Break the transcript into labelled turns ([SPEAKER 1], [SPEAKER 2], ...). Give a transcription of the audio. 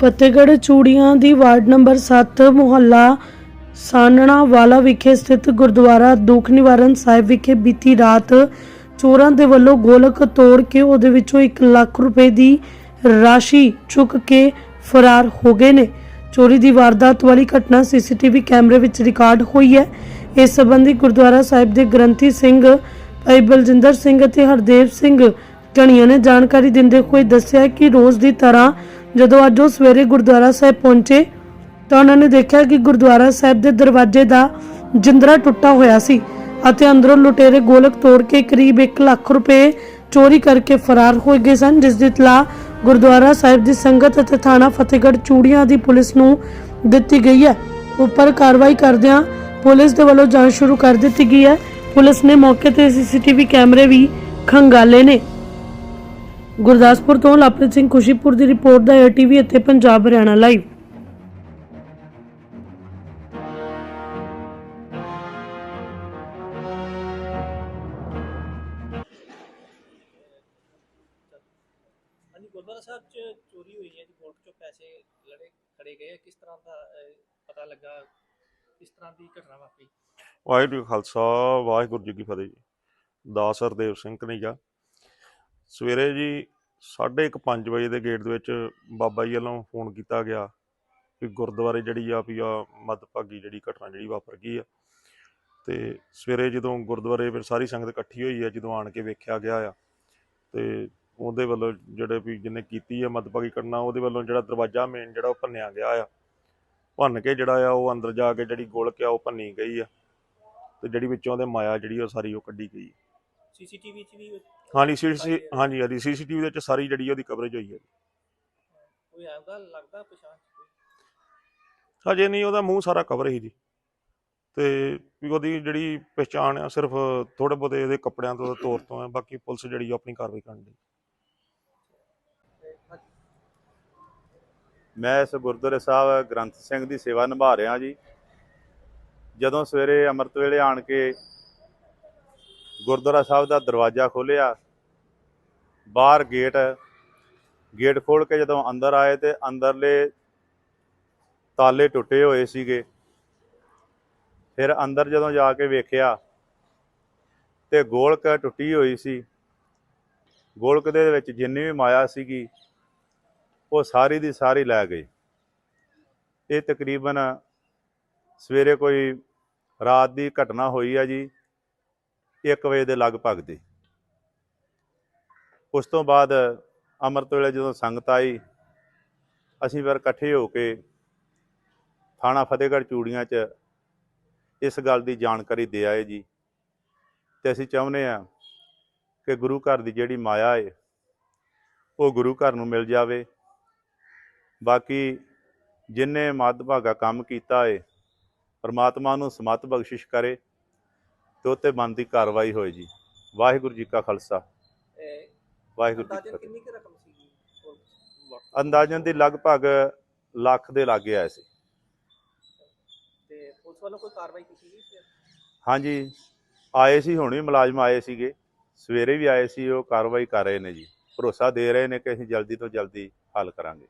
[SPEAKER 1] ਫਤਿਹਗੜ੍ਹ ਚੂੜੀਆਂ ਦੀ ward number 7 ਮੁਹੱਲਾ ਸਾਨਣਾ ਵਾਲਾ ਵਿਖੇ ਸਥਿਤ ਗੁਰਦੁਆਰਾ ਦੁੱਖ ਨਿਵਾਰਨ ਸਾਹਿਬ ਵਿਖੇ ਬੀਤੀ ਰਾਤ ਚੋਰਾਂ ਦੇ ਵੱਲੋਂ ਗੋਲਕ ਤੋੜ ਕੇ ਉਹਦੇ ਵਿੱਚੋਂ 1 ਲੱਖ ਰੁਪਏ ਦੀ ਰਾਸ਼ੀ ਚੁੱਕ ਕੇ ਫਰਾਰ ਹੋ ਗਏ ਨੇ। ਚੋਰੀ ਦੀ ਵਾਰਦਾਤ ਵਾਲੀ ਘਟਨਾ ਸੀਸੀਟੀਵੀ ਕੈਮਰੇ ਵਿੱਚ ਰਿਕਾਰਡ ਹੋਈ ਹੈ। ਇਸ ਸੰਬੰਧੀ ਗੁਰਦੁਆਰਾ ਸਾਹਿਬ ਦੇ ਗ੍ਰੰਥੀ ਸਿੰਘ ਭਾਈ ਬਲਜਿੰਦਰ ਸਿੰਘ ਅਤੇ ਹਰਦੇਵ ਸਿੰਘ ਕਣੀਆਂ ਨੇ ਜਾਣਕਾਰੀ ਦਿੰਦੇ ਹੋਏ ਦੱਸਿਆ ਕਿ ਰੋਜ਼ ਦੀ ਤਰ੍ਹਾਂ ਜਦੋਂ ਅੱਜ ਉਹ ਸਵੇਰੇ ਗੁਰਦੁਆਰਾ ਸਾਹਿਬ ਪਹੁੰਚੇ, ਤਾਂ ਉਹਨਾਂ ਨੇ ਦੇਖਿਆ ਕਿ ਗੁਰਦੁਆਰਾ ਸਾਹਿਬ ਦੇ ਦਰਵਾਜ਼ੇ ਦਾ ਜਿੰਦਰਾ ਟੁੱਟਾ ਹੋਇਆ ਸੀ ਅਤੇ ਅੰਦਰੋਂ ਲੁਟੇਰੇ ਗੋਲਕ ਤੋੜ ਕੇ ਕਰੀਬ 1 ਲੱਖ ਰੁਪਏ ਚੋਰੀ ਕਰਕੇ ਫਰਾਰ ਹੋ ਗਏ ਸਨ, ਜਿਸ ਦੀ ਇਤਲਾਹ ਗੁਰਦੁਆਰਾ ਸਾਹਿਬ ਦੀ ਸੰਗਤ ਅਤੇ ਥਾਣਾ ਫਤਿਹਗੜ੍ਹ ਚੂੜੀਆਂ ਦੀ ਪੁਲਿਸ ਨੂੰ ਦਿੱਤੀ ਗਈ ਹੈ। ਉੱਪਰ ਕਾਰਵਾਈ ਕਰਦਿਆਂ ਪੁਲਿਸ ਦੇ ਵੱਲੋਂ ਜਾਂਚ ਸ਼ੁਰੂ ਕਰ ਦਿੱਤੀ ਗਈ ਹੈ। ਪੁਲਿਸ ਨੇ ਮੌਕੇ ਤੇ ਸੀਸੀਟੀਵੀ ਕੈਮਰੇ ਵੀ ਖੰਗਾਲੇ ਨੇ। ਗੁਰਦਾਸਪੁਰ ਤੋਂ ਲਵਪ੍ਰੀਤ ਸਿੰਘ ਖੁਸ਼ੀਪੁਰ ਦੀ ਰਿਪੋਰਟ ਦਾ ਏਟੀਵੀ ਅਤੇ ਪੰਜਾਬ ਹਰਿਆਣਾ ਲਾਈਵ।
[SPEAKER 2] ਹਾਂਜੀ ਗੁਰਦੁਆਰਾ ਸਾਹਿਬ 'ਚ ਚੋਰੀ ਹੋਈ ਹੈ ਜੀ ਵੋਟ 'ਚੋਂ ਪੈਸੇ ਲੜੇ ਖੜੇ ਗਏ ਆ। ਕਿਸ ਤਰ੍ਹਾਂ ਦਾ ਅਹ, ਪਤਾ ਲੱਗਾ? ਕਿਸ ਤਰ੍ਹਾਂ ਦੀ ਘਟਨਾ ਵਾਪਰੀ?
[SPEAKER 3] ਵਾਹਿਗੁਰੂ ਜੀ ਕਾ ਖਾਲਸਾ ਵਾਹਿਗੁਰੂ ਜੀ ਕੀ ਫਤਿਹ ਜੀ। ਦਾਸ ਹਰਦੇਵ ਸਿੰਘ ਕਨਈਆ ਸਵੇਰੇ ਜੀ 5:30 ਵਜੇ ਦੇ ਗੇਟ ਦੇ ਵਿੱਚ ਬਾਬਾ ਜੀ ਵੱਲੋਂ ਫੋਨ ਕੀਤਾ ਗਿਆ ਕਿ ਗੁਰਦੁਆਰੇ ਜਿਹੜੀ ਆ ਵੀ ਆ ਮੱਦਭਾਗੀ ਜਿਹੜੀ ਘਟਨਾ ਜਿਹੜੀ ਵਾਪਰ ਗਈ ਆ। ਤੇ ਸਵੇਰੇ ਜਦੋਂ ਗੁਰਦੁਆਰੇ ਫਿਰ ਸਾਰੀ ਸੰਗਤ ਇਕੱਠੀ ਹੋਈ ਆ, ਜਦੋਂ ਆਣ ਕੇ ਵੇਖਿਆ ਗਿਆ ਆ, ਤੇ ਉਹਦੇ ਵੱਲੋਂ ਜਿਹੜੇ ਵੀ ਜਿਹਨੇ ਕੀਤੀ ਆ ਮੱਦਭਾਗੀ ਘਟਨਾ, ਉਹਦੇ ਵੱਲੋਂ ਜਿਹੜਾ ਦਰਵਾਜ਼ਾ ਮੇਨ ਜਿਹੜਾ ਉਹ ਭੰਨਿਆ ਗਿਆ ਆ। ਭੰਨ ਕੇ ਜਿਹੜਾ ਆ ਉਹ ਅੰਦਰ ਜਾ ਕੇ ਜਿਹੜੀ ਗੋਲਕ ਆ ਉਹ ਭੰਨੀ ਗਈ ਆ, ਤੇ ਜਿਹੜੀ ਵਿੱਚੋਂ ਉਹਦੇ ਮਾਇਆ ਜਿਹੜੀ ਉਹ ਸਾਰੀ ਉਹ ਕੱਢੀ ਗਈ।
[SPEAKER 2] ਸੀਸੀਟੀਵੀ 'ਚ ਵੀ
[SPEAKER 3] ਹਾਂਜੀ ਸੀ ਹਾਂਜੀ ਹਾਂਜੀ ਸੀਸੀਟੀਵੀ ਦੇ ਵਿੱਚ ਸਾਰੀ ਜਿਹੜੀ ਉਹਦੀ ਕਵਰੇਜ ਹੋਈ ਹੈ
[SPEAKER 2] ਕੋਈ ਆਉਂਦਾ ਲੱਗਦਾ ਪਛਾਣ 'ਚ ਕੋਈ?
[SPEAKER 3] ਹਜੇ ਨਹੀਂ ਉਹਦਾ ਮੂੰਹ ਸਾਰਾ ਕਵਰ ਹੀ ਜੀ। ਤੇ ਵੀ ਉਹਦੀ ਜਿਹੜੀ ਪਛਾਣ ਆ ਸਿਰਫ ਥੋੜੇ ਬਹੁਤੇ ਇਹਦੇ ਕੱਪੜਿਆਂ ਤੋਂ ਤੌਰ ਤੋਂ ਹੈ ਬਾਕੀ ਪੁਲਿਸ ਜਿਹੜੀ ਆਪਣੀ ਕਾਰਵਾਈ ਕਰਨ ਦੀ
[SPEAKER 4] ਮੈਂ ਇਸ ਗੁਰਦੁਆਰੇ ਸਾਹਿਬ ਗ੍ਰੰਥ ਸਿੰਘ ਦੀ ਸੇਵਾ ਨਿਭਾ ਰਿਹਾ ਜੀ। ਜਦੋਂ ਸਵੇਰੇ ਅੰਮ੍ਰਿਤ ਵੇਲੇ ਆਣ ਕੇ ਗੁਰਦੁਆਰਾ ਸਾਹਿਬ ਦਾ ਦਰਵਾਜ਼ਾ ਖੋਲ੍ਹਿਆ। ਬਾਹਰ ਗੇਟ ਗੇਟ ਖੋਲ ਕੇ ਜਦੋਂ ਅੰਦਰ ਆਏ ਤੇ ਅੰਦਰਲੇ ਤਾਲੇ ਟੁੱਟੇ ਹੋਏ ਸੀਗੇ। ਫਿਰ ਅੰਦਰ ਜਦੋਂ ਜਾ ਕੇ ਵੇਖਿਆ ਤੇ ਗੋਲਕ ਟੁੱਟੀ ਹੋਈ ਸੀ। ਗੋਲਕ ਦੇ ਵਿੱਚ ਜਿੰਨੀ ਵੀ ਮਾਇਆ ਸੀਗੀ, ਉਹ ਸਾਰੀ ਦੀ ਸਾਰੀ ਲੈ ਗਏ ਇਹ ਤਕਰੀਬਨ ਸਵੇਰੇ ਕੋਈ ਰਾਤ ਦੀ ਘਟਨਾ ਹੋਈ ਆ ਜੀ। 1 ਵਜੇ ਦੇ ਲਗਭਗ ਦੀ। ਉਸ ਤੋਂ ਬਾਅਦ ਅੰਮ੍ਰਿਤ ਵੇਲੇ ਜਦੋਂ ਸੰਗਤ ਆਈ, ਅਸੀਂ ਫਿਰ ਇਕੱਠੇ ਹੋ ਕੇ ਥਾਣਾ ਫਤਿਹਗੜ੍ਹ ਚੂੜੀਆਂ 'ਚ ਇਸ ਗੱਲ ਦੀ ਜਾਣਕਾਰੀ ਦੇ ਆਏ ਜੀ। ਤੇ ਅਸੀਂ ਚਾਹੁੰਦੇ ਆ ਕਿ ਗੁਰੂ ਘਰ ਦੀ ਜਿਹੜੀ ਮਾਇਆ ਏ, ਉਹ ਗੁਰੂ ਘਰ ਨੂੰ ਮਿਲ ਜਾਵੇ। ਬਾਕੀ ਜਿਨੇ ਮੱਦਭਾਗਾ ਕੰਮ ਕੀਤਾ ਏ, ਪਰਮਾਤਮਾ ਨੂੰ ਸਮਤ ਬਖਸ਼ਿਸ਼ ਕਰੇ। ਤੇ ਉੱਤੇ ਬਣਦੀ ਕਾਰਵਾਈ ਹੋਏ ਜੀ। ਵਾਹਿਗੁਰੂ ਜੀ ਕਾ ਖਾਲਸਾ। ਵਾਹਿਗੁਰੂ ਜੀ ਕੀ
[SPEAKER 2] ਅੰਦਾਜ਼ਨ
[SPEAKER 4] ਫਤਿਹ। ਦੀ ਲਗਭਗ ਲੱਖ ਦੇ ਲਾਗੇ ਆਇਆ ਸੀ।
[SPEAKER 2] ਤੇ ਪੁਲਿਸ ਵੱਲੋਂ ਕੋਈ ਕਾਰਵਾਈ ਕੀਤੀ ਗਈ?
[SPEAKER 4] ਹਾਂਜੀ ਆਏ ਸੀ ਹੁਣ ਵੀ ਮੁਲਾਜ਼ਮ ਆਏ ਸੀਗੇ। ਸਵੇਰੇ ਵੀ ਆਏ ਸੀ ਉਹ ਕਾਰਵਾਈ ਕਰ ਰਹੇ ਨੇ ਜੀ। ਭਰੋਸਾ ਦੇ ਰਹੇ ਨੇ ਕਿ ਅਸੀਂ ਜਲਦੀ ਤੋਂ ਜਲਦੀ ਹੱਲ ਕਰਾਂਗੇ।